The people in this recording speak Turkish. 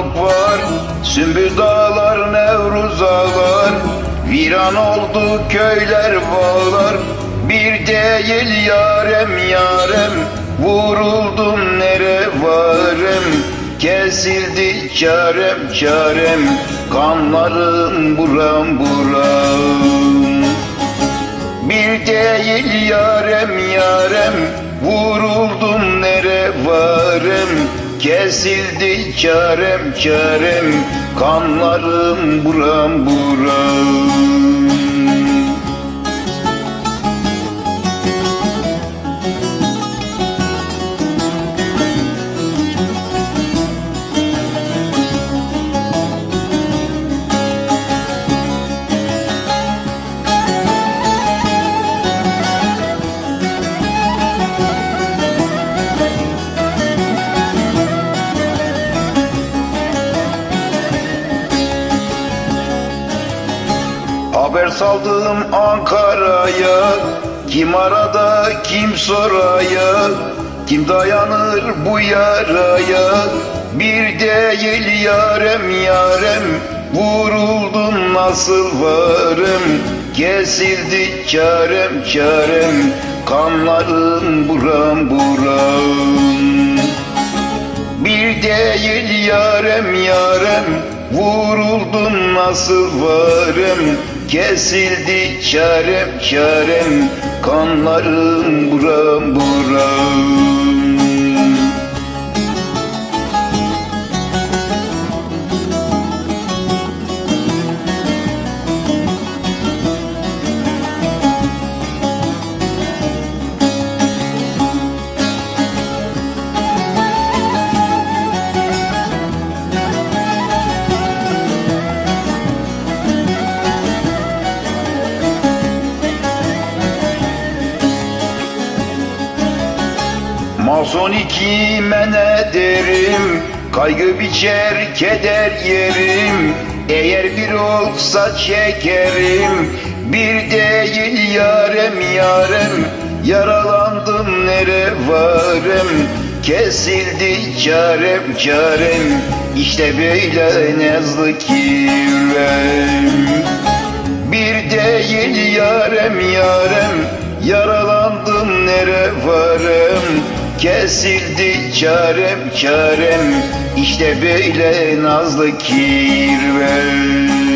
çok var. Sümbül dağlar Nevruz ağlar. Viran oldu köyler bağlar. Bir değil yarem yarem. Vuruldum nere varem? Kesildi çarem çarem. Kanlarım buram buram. Bir değil yarem yarem. Vuruldum nere varem Kesildi çarem çarem Kanlarım buram buram Haber saldım Ankara'ya. Kim arada kim soraya? Kim dayanır bu yaraya? Bir değil yarem yarem. Vuruldum nasıl varım? Kesildi çarem çarem. Kanlarım buram buram. Bir değil yarem yarem. Vuruldum nasıl varım Kesildi çarem çarem Kanlarım buram buram Mason iki mene derim Kaygı biçer keder yerim. Eğer bir olsa çekerim Bir değil yarem yarem Yaralandım nere varım? Kesildi çarem çarem. İşte böyle nezlı kirvem. Bir değil yarem yarem Yaralandım nere varım Kesildi çarem çarem. İşte böyle nazlı kirvem